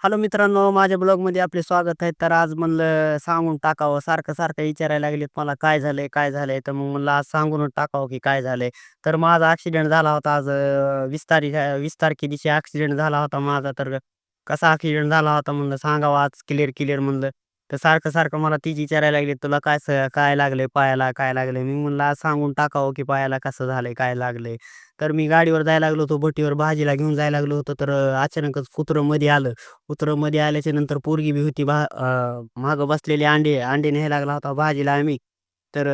Hello मित्रांनो, माझ्या ब्लॉगमध्ये आपले स्वागत आहे. तर आज म्हणलं सांगून टाकावं. सारखं-सारखं विचारायला लागलेत मला, "काय झालंय? काय झालंय?" तर मग म्हणलं आज सांगूनच टाकावं की काय झालंय. तर माझा ॲक्सिडेंट झाला होता आज वीस तारीख वीस तारखेदिवशी ॲक्सिडेंट झाला होता माझा. तर कसा ॲक्सिडेंट झाला होता म्हणलं सांगावं आज क्लिअर-क्लिअर म्हणलं. तर सारखं-सारखं मला तीच विचारायला लागली "तुला काय स काय लागलंय पायाला? काय लागलंय?" मी म्हणलं आज सांगून टाकावं की पायाला कसं झालंय, काय लागलंय. तर मी गाडीवर जायला लागलो होतो, भट्टीवर भाजीला घेऊन जायला लागलो होतो. तर अ, अचानकच कुत्रं मध्ये आलं. कुत्रं मध्ये आल्याच्यानंतर पोरगी बी होती भा मागं बसलेली अंडे अंडे न्यायला लागला होता भाजीला आम्ही. तर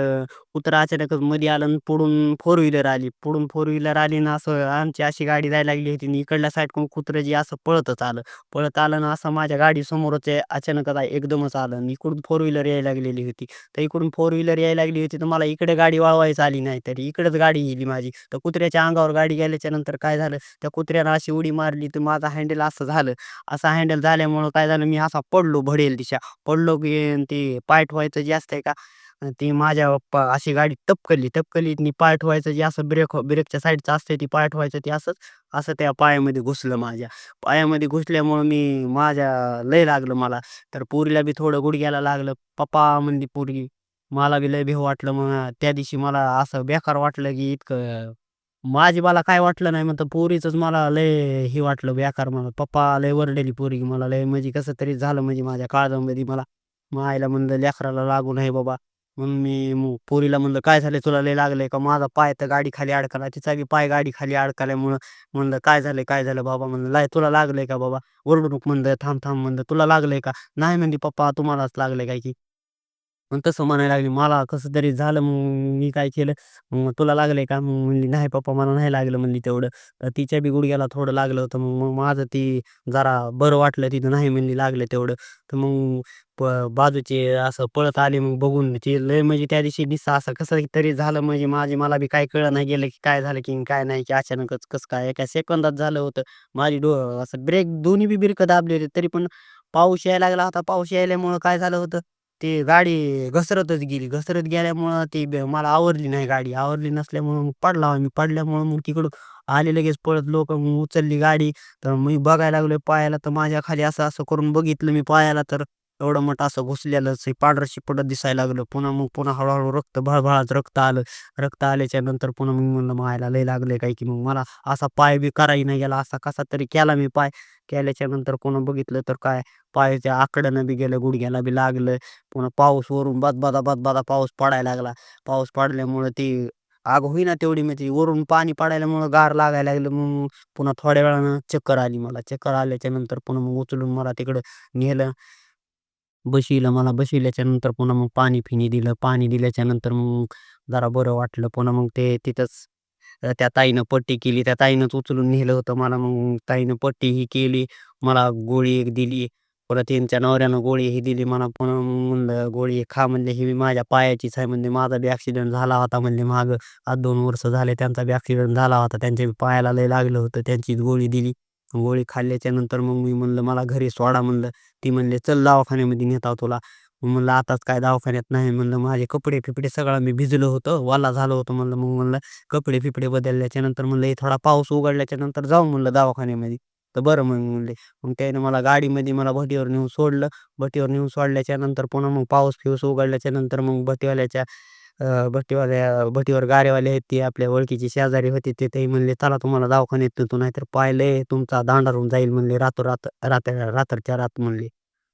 कुत्रा अचानकच मध्ये आलं आणि पुढून फोर व्हीलर आली. पुढून फोर व्हीलर आली ना असं आमची अशी गाडी जायला लागली होती आणि इकडल्या साईडकडून कुत्रं जी असं पळतच आलं. पळत आलं ना असं माझ्या गाडीसमोरच आहे अचानकच एकदमच आलं आणि इकडून फोर व्हीलर यायला लागलेली होती. तर इकडून फोर व्हीलर यायला लागली होती, तर मला इकडे गाडी वळवायच आली नाही. तर इकडेच गाडी गेली माझी. तर कुत्र्याच्या अंगावर गाडी गेल्याच्यानंतर काय झालं, त्या कुत्र्यानं अशी उडी मारली, तर माझा हँडल असं झालं. असं हँडल झाल्यामुळं काय झालं, मी असा पडलो भडेल दिशा. पडलो की ते पाय ठेवायचं जे असतंय का, ती माझ्या पप्पा अशी गाडी टपकली. टपकली आणि पाय ठेवायचं जे असं ब्रेक ब्रेकच्या साईडचं असतंय ते पाय ठेवायचं ते असंच, असं त्या पायामध्ये घुसलं माझ्या. पायामध्ये घुसल्यामुळं मी माझ्या लय लागलं मला. तर पोरीला बी थोडं गुडघ्याला लागलं. "पप्पा" म्हणली पोरगी. मला बी लय भीव वाटलं. मग त्या दिवशी मला असं बेकार वाटलं की इतकं माझी मला काय वाटलं नाही, म्हणतं पोरीचंच मला लय हे वाटलं बेकार. मला पप्पा लय ओरडली पोरगी मला लय म्हणजे कसं तरी झालं म्हणजे माझ्या काळजामध्ये मला. मग आईला म्हणलं, "लेकराला लागू नये बाबा." म्हणून मी मग पोरीला म्हणलं, "काय झालंय तुला लय लागलंय का?" माझा पाय तर गाडी खाली अडकला. तिचा बी पाय गाडीखाली अडकल्यामुळं म्हणलं, "काय झालंय? काय झालं बाबा?" म्हणलं, "लाय तुला लागलंय का बाबा? ओरडू नको." म्हणलं, "थांब, थांब." म्हणलं, "तुला लागलंय का?" "नाही." म्हणली, "पप्पा तुम्हालाच लागलंय काय की." मग तसं म्हणायला लागली. मला कसं तरी झालं. मग मी काय केलं, "मग तुला लागलंय का?" मग म्हणली, "नाही पप्पा मला नाही लागलं." म्हणली तेवढं. तर तिच्या बी गुडघ्याला थोडं लागलं होतं. मग मग माझं ती जरा बरं वाटलं तिथं नाही म्हणली लागलं तेवढं. तर मग प बाजूचे असं पळत आले मग बघून ते लय म्हणजे त्या दिवशी निस्सा असं कसं तरी झालं म्हणजे माझी मला बी काय कळलं नाही गेलं की काय झालं की काय नाही की अचानकच कसं काय एका सेकंदात झालं होतं. माझी डो असं ब्रेक दोन्ही बी ब्रेक दाबले होते. तरी पण पाऊस यायला लागला होता. पाऊस यायल्यामुळं काय झालं होतं, ते गाडी घसरतच गेली. घसरत गेल्यामुळं ती ब मला आवरली नाही गाडी. आवरली नसल्यामुळं मग पडला मी. पडल्यामुळं मग तिकडून आले लगेच पळत लोकं. मग उचलली गाडी. तर मी बघायला लागलोय पायाला, तर माझ्या खाली असं-असं करून बघितलं मी पायाला, तर एवढं मोठं असं घुसलेलंच आहे. पांढरं शिपट दिसायला लागलं. पुन्हा मग पुन्हा हळूहळू रक्त भळभळाट रक्त आलं. रक्त आल्याच्यानंतर पुन्हा मग म्हणलं मायला लय लागले काय की मग मला असा पाय बी कराही नाही गेला. असा कसा तरी केला मी पाय. केल्याच्यानंतर पुन्हा बघितलं तर काय पायाच्या आकड्यानं बी गेलं, गुडघ्याला बी लागलं. पुन्हा पाऊस वरून बदाबदा, बदाबदा पाऊस पडायला लागला. पाऊस पडल्यामुळं ती आग होईना तेवढी म्हणजे वरून पाणी पडायल्यामुळं गार लागायला लागलं. मग पुन्हा थोड्या वेळानं चक्कर आली मला. चक्कर आल्याच्यानंतर पुन्हा मग उचलून मला तिकडं नेलं. बसविलं मला. बसविल्याच्या नंतर पुन्हा मग पाणी फिनी दिलं. पाणी दिल्याच्या नंतर मग जरा बरं वाटलं. पुन्हा मग ते तिथंच त्या ताईनं पट्टी केली. त्या ताईनंच उचलून नेलं होतं मला. मग ताईनं पट्टी ही केली. मला गोळी एक दिली. परत त्यांच्या नवऱ्यानं गोळी ही दिली मला. पुन्हा मग म्हणलं, "गोळी खा." म्हणले, "ही माझ्या पायाचीच आहे." म्हणले, "माझा बी ॲक्सिडेंट झाला होता." म्हणले, "मागं आज दोन वर्ष झाले त्यांचा बी ॲक्सिडेंट झाला होता. त्यांच्या बी पायाला लय लागलं होतं." त्यांचीच गोळी दिली. गोळी खाल्ल्याच्या नंतर मग मी म्हणलं, "मला घरी सोडा." म्हणलं. ती म्हणले, "चल दवाखान्यामध्ये नेतो तुला." मग म्हणलं, "आताच काय दवाखान्यात नाही." म्हणलं, "माझे कपडे-फिपडे सगळं मी भिजलो होतो, ओला झालो होतो." म्हणलं, मग म्हणलं, "कपडे-फिपडे बदलल्याच्या नंतर म्हणलं, हे थोडा पाऊस उघडल्याच्या नंतर जाऊ म्हणलं दवाखान्यामध्ये." तर "बरं." मग म्हणले. मग त्यानं मला गाडीमध्ये मला भटीवर नेऊन सोडलं. भटीवर नेऊन सोडल्याच्या नंतर पुन्हा मग पाऊस-फिऊस उघडल्याच्या नंतर मग भटीवाल्याच्या अ, भटीवाल्या भटीवर गारेवाले आहेत ते आपल्या ओळखीचे शेजारी होते ते ते म्हणले, "चला तुम्हाला दवाखान्यात नेतो, नाहीतर पाय लय तुमचा दांडारून जाईल." म्हणले, "रातोरात रात्र रात्रच्या रात." म्हणले.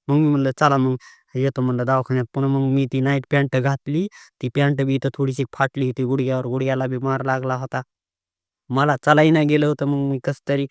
मग मी म्हणलं, "चला मग येतो." म्हणलं दवाखान्यात. पुन्हा मग मी ती नाईट पॅन्ट घातली. ती पॅन्ट बी इथं थोडीशी फाटली होती गुडघ्यावर. गुडघ्याला बी मार लागला होता. मला चालायला नाही गेलं होतं. मग मी कसं तरी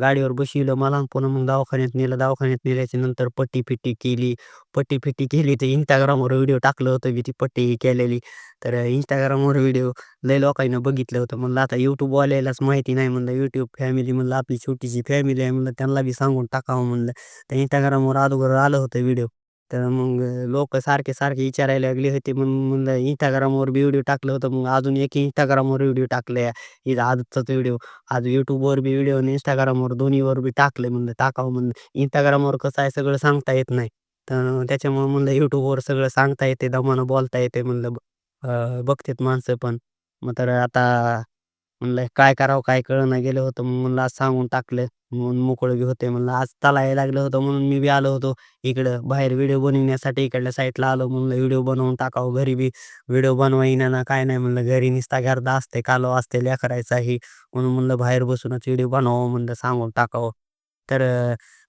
गाडीवर बसविलं मला आणि पुन्हा मग दवाखान्यात नेलं. दवाखान्यात नेल्याच्या नंतर पट्टी-फिट्टी केली. पट्टी-फिट्टी केली तर इंस्टाग्रामवर व्हिडिओ टाकलं होतं मी ती पट्टी ही केलेली. तर इंस्टाग्रामवर व्हिडिओ लय लोकांनी बघितलं होतं. म्हणलं आता YouTubeवाल्यालाच माहिती नाही म्हणलं. यूट्यूब फॅमिली म्हणलं आपली छोटीशी फॅमिली आहे म्हणलं त्यांना बी सांगून टाकावं म्हणलं. तर इंस्टाग्रामवर अगोदर आलं होतं व्हिडिओ. तर मग लोक सारखे-सारखे विचारायला लागले होते. मग म्हणलं इंस्टाग्रामवर बी व्हिडिओ टाकलं होतं. मग अजून एक इंस्टाग्रामवर व्हिडिओ टाकले हे आजचाच व्हिडिओ. आज यूट्यूबवर बी व्हिडिओ आणि इंस्टाग्रामवर दोन्हीवर बी टाकलंय म्हणलं टाकावं म्हणलं. इंस्टाग्रामवर कसं आहे सगळं सांगता येत नाही. तर त्याच्यामुळं म्हणलं YouTubeवर सगळं सांगता येते, दमानं बोलता येते म्हणलं. बघतात माणसं पण. मग तर आता म्हणलं काय करावं काय कळेना गेलं होतं. मग म्हणलं आज सांगून टाकलं. म्हणून मोकळं बी होतंय म्हणलं. आज चालायला लागलं होतं म्हणून मी बी आलो होतो इकडं बाहेर व्हिडिओ बनविण्यासाठी इकडल्या साईडला आलो. म्हणलं व्हिडिओ बनवून टाकावं. घरी बी व्हिडिओ बनवाय ना काय नाही म्हणलं. घरी निसता गर्दा असते, कालवा असते लेकरायचाही म्हणून म्हणलं बाहेर बसूनच व्हिडिओ बनवावं म्हणलं, सांगून टाकावं. तर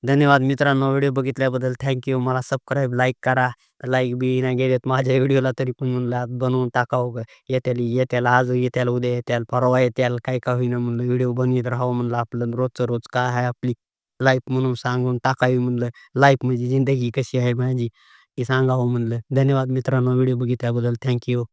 धन्यवाद मित्रांनो व्हिडिओ बघितल्याबद्दल थँक्यू मला सबस्क्राईब, लाईक करा. लाईक बी नाही गेलेत माझ्या व्हिडिओला तरी पण म्हणलं बनवून टाकावं. येत्याल येत्याला आज येत्याला उद्या येत्याल, परवा येत्याल, काय का होईना म्हणलं व्हिडिओ बनवित राहावं म्हणलं. आपलं रोजचं रोज काय आहे आपली लाईफ म्हणून सांगून टाकावी म्हणलं. लाईफ म्हणजे जिंदगी कशी आहे माझी हे सांगावं म्हणलं. धन्यवाद मित्रांनो व्हिडिओ बघितल्याबद्दल थँक यू.